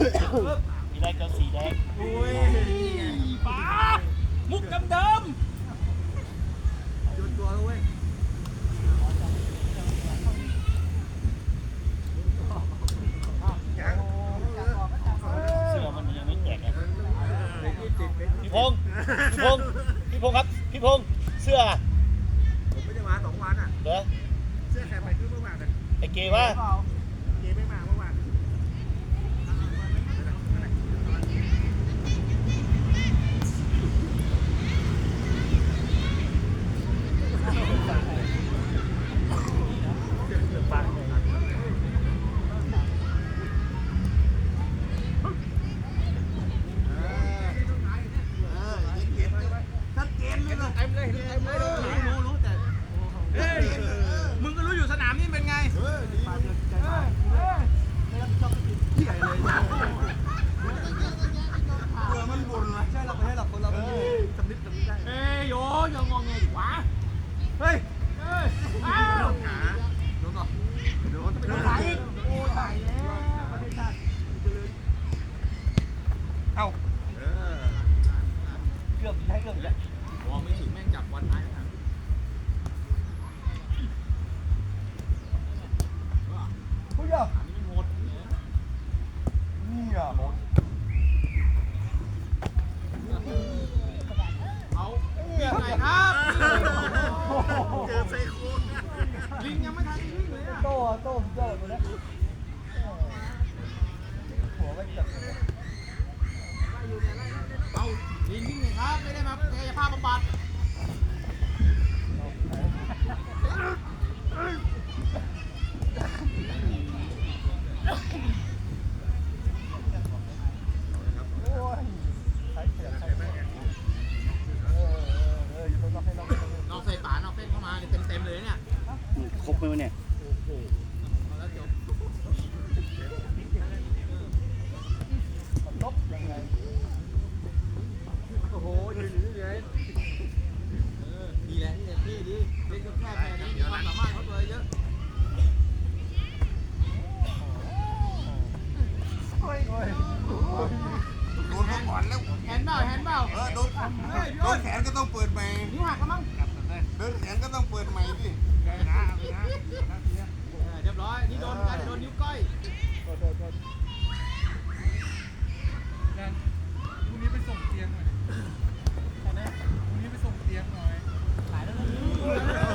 มีได้เจ้สีแดงอุ้ยป้ามุกเดิมๆจุดตัวแล้วเว้ยสื้อมันยังไม่แตกไงพี่พงษ์พี่พงษ์พี่พงษ์ครับ พี่พงษ์เสื้อผมไม่ได้มาสองวันอะเหรอเสื้อแขนไปขึ้นเมื่อวานอะไอเกว่า 야 โอ้โหยืนอยู่นี่เลยเออดีแหละนี่แหละพี่ดีเล่นกับแค่แค่นี้มีความสามารถเขาตัวเยอะโอ้ยโอ้ยโอ้ยโดนเขาก่อนแล้ว แฮนด์เปล่าแฮนด์เปล่าเออโดนเฮ้ยพี่โดอ้นนแขนก็ต้องเปิดใหม่นิ้วหักกันมั้ง โดนแขนก็ต้องเปิดใหม่ดิ นะนะ เรียบร้อย นี่โดนการโดนนิ้วก้อยโทษโทษนันพรุ่งนี้ไปส่งเตียงหน่อยพรุ่งนี้ไปส่งเตียงหน่อย หลายแล้ว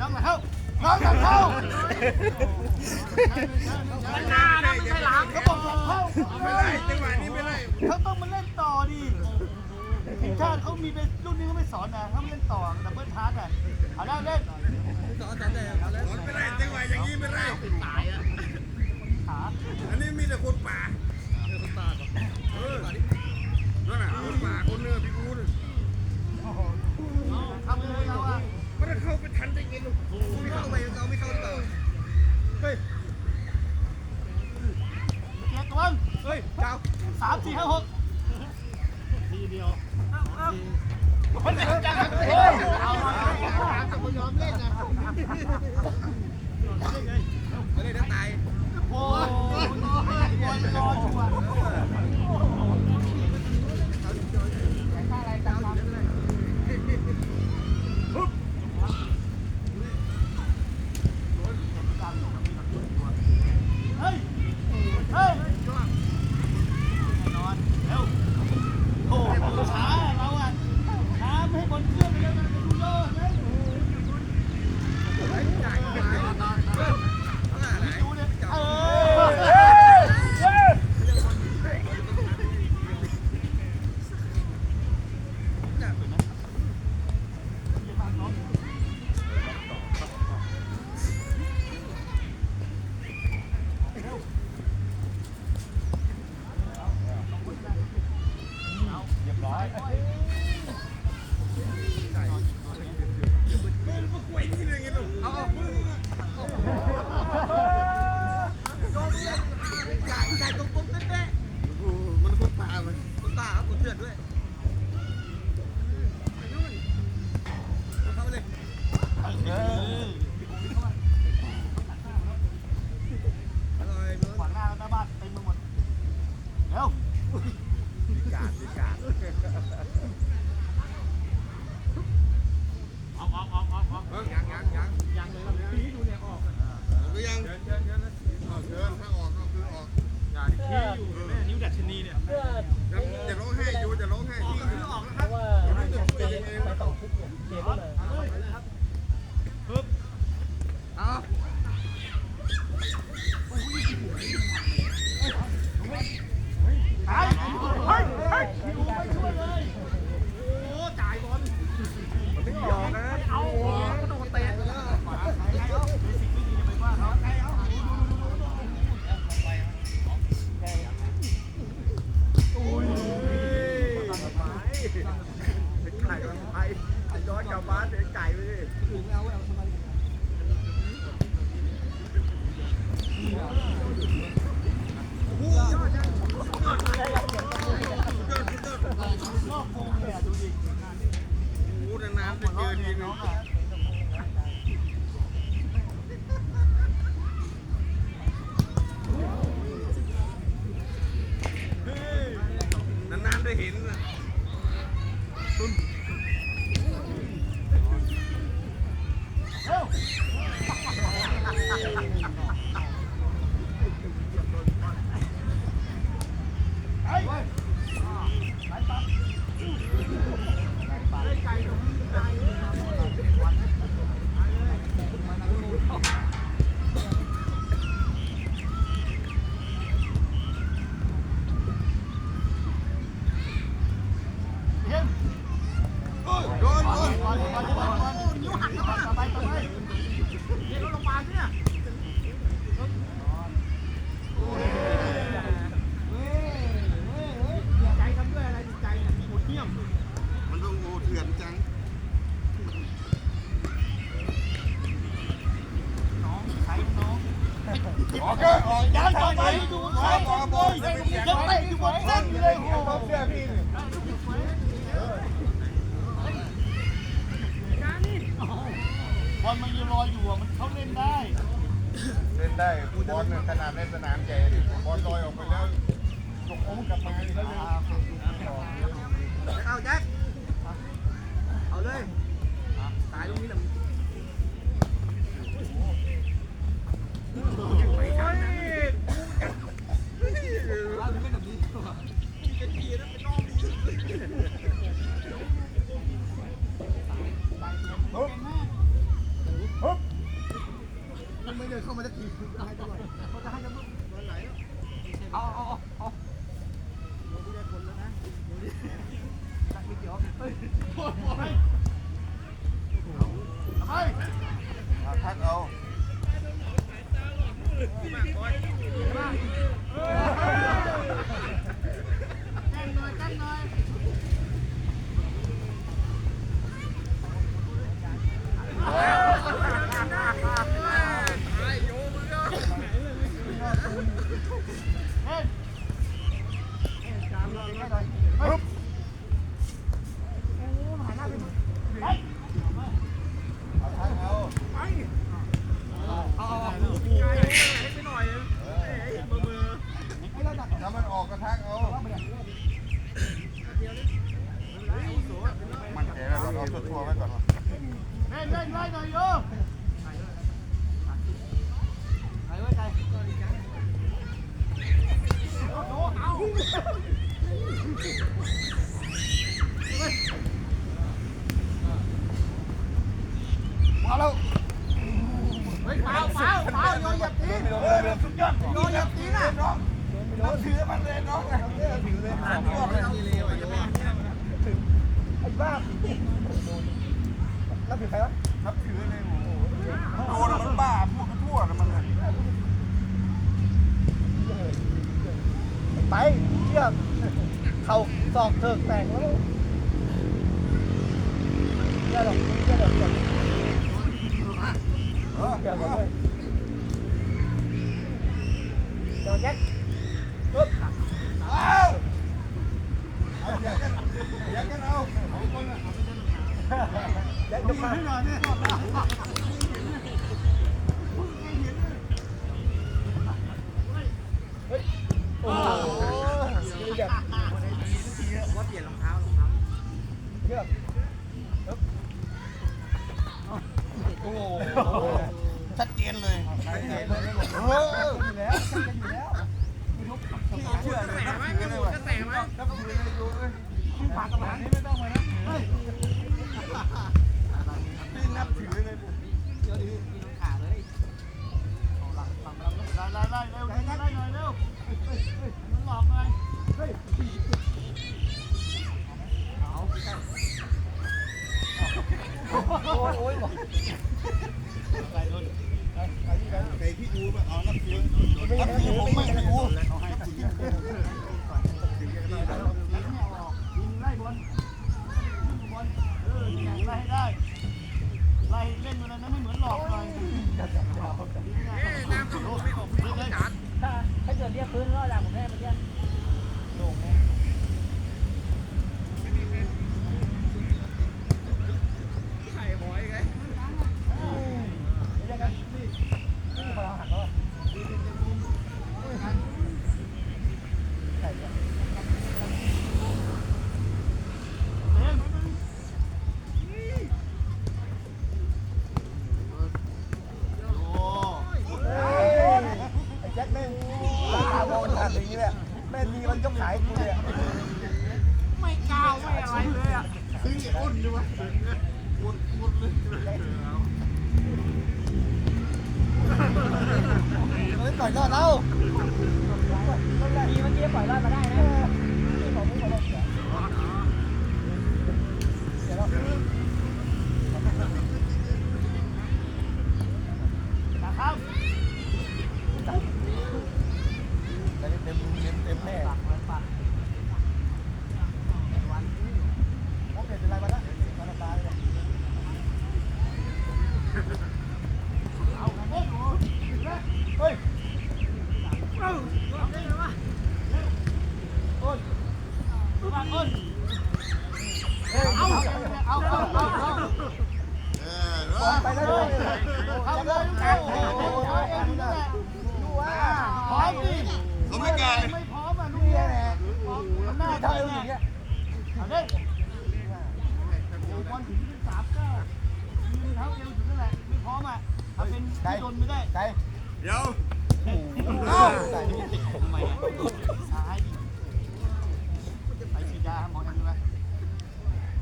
น้องหาเข้าน้องหลังเข้ามันหน้านไม่ใช่หลังเขาบอกหลังเข้าไม่ได้จังหวะนี้ไม่ได้เขาต้องมาเล่นต่อดิทีมชาติเขามีเป็นรุ่นนี้เขาไม่สอนนะเขาไม่เล่นต่อดับเบิลทาร์กอะเอาได้เล่นสอนแต่อไม่ได้จังหวะอย่างนี้ไม่ได้ตายอะอันนี้มีแต่คนป่าคนป่าก่อนเออนั่นแหละคนป่าคนเนื้อพี่กูดโอ้โหทำเลยแล้วอะ มันเข้าไปทันได้ยินไม่เข้าไปเราไม่เข้าต่อเฮ้ยเกียร์ตัวเฮ้ยเจ้าสามสี่ห้าหกทีเดียวมันเป็นจังเลยเอาแต่ผม่ยอมเล่นนะเล่นได้ตาย ชาวบ้านเดี๋ยวไก่ไปดิถึงเอาเอา ได้บอลนขนาดในสนามใหญ่บอลลอยออกไปแล้วตกโค้งกลับมาอีแล้วเอาแจ็ค มันแจ๋งเราเอาตัวทัวร์ไว้ก่อนเล่นเล่นไล่หน่อยโย ไปเชือกเขาสอกเถิกแตกแล้วเชือกหรอกเชือกหรอกเชือกหรอกเลยเดี๋ยวแจ็คปึ๊บเอาเอาเดี๋ยวกันเดี๋ยวกันเอาเอาคนละเอาไปเดินหาเดี๋ยวจะมา เอออยู่แล้วอยู่แล้วเชื่อเลยนะเชื่อเลยกระแสมั้ยกระแสมั้ยปากกระบาดนี่ไม่ต้องมานะพี่นับถือเลยผม พื้นก็ดังหมดแน่มัน Nó? พร้ไม่แก่ไม่พร้อมอะลูกเนี่ยแหละหน้าเธออย่างเงี้ยเอาดิโอ้บอลถึงสามเก้ายืนเท้าเอวถึงนั่นแหละไม่พร้อมอะถ้เป็นชนไม่ได้เดี๋ยวโอ้โหทำไมอะซ้าสีดามอทำด้วย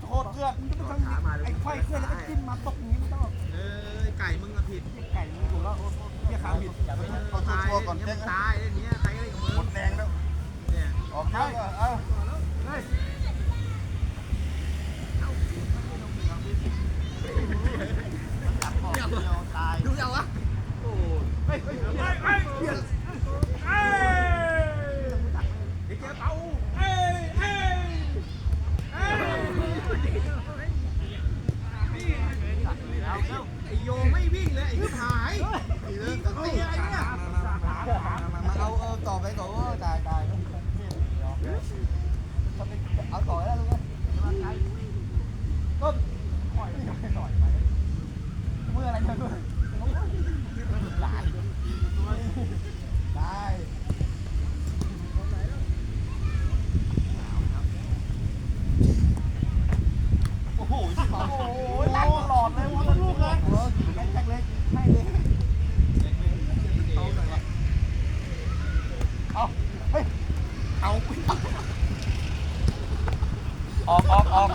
โทษเลือดไอ้ไข้เลือดแล้วก็จิ้มมาตก ก่มึงอะผิดไก่มันถูกแล้วเรียกขาผิดอย่าไปเอาตายตัวก่อนเนี่เจ๊ยตายเลยเนี่ยใครอะไรกับมึงหมดแรงแล้วเนี่ยออกได้เอ้าจับคอเดียวตายดูยังวะโอ้เฮ้ยเฮ้ยเฮ้ยเฮ้ยเฮ้ยเฮ้ยเดี๋ยวเจ๊เป่าเฮ้ยเฮ้ยเฮ้ย เอาเร็ว ไอโยไม่วิ่งเลยไอ้หายวิ่งก็ตีอะไรเนี่ย มาเอาเอาต่อไปก่อนว่าตายตายเอาต่อแล้วลูกก็ปล่อยไม่ต่อยไปเมื่ออะไรจะด้วยหลายได้ โอ้โอ้โหหลังหลอดเลยวันลูกออแข็งเล็กให้เลยเอาเฮ้ยเอาออก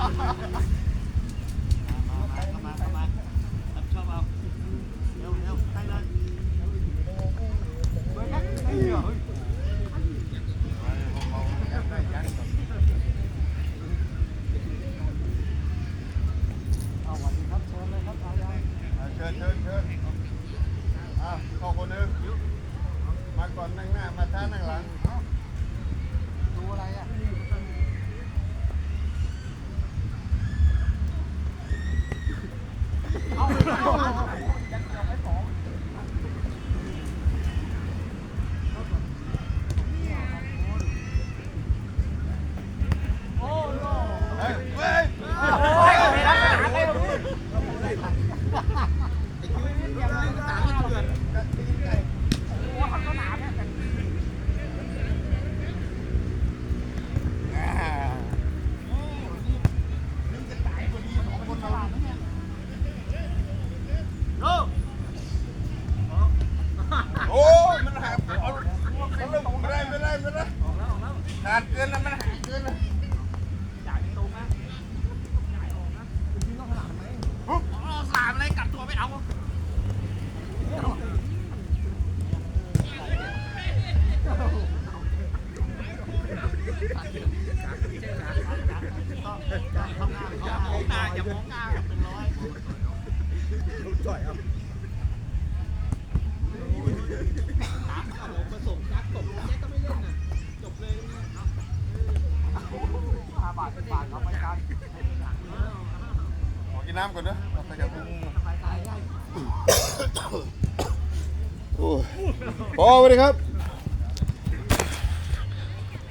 น้ำก่อนนะเอาไปกับมึงโอ้ยพอไปเลยครับ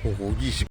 โอ้โหยี่สิบ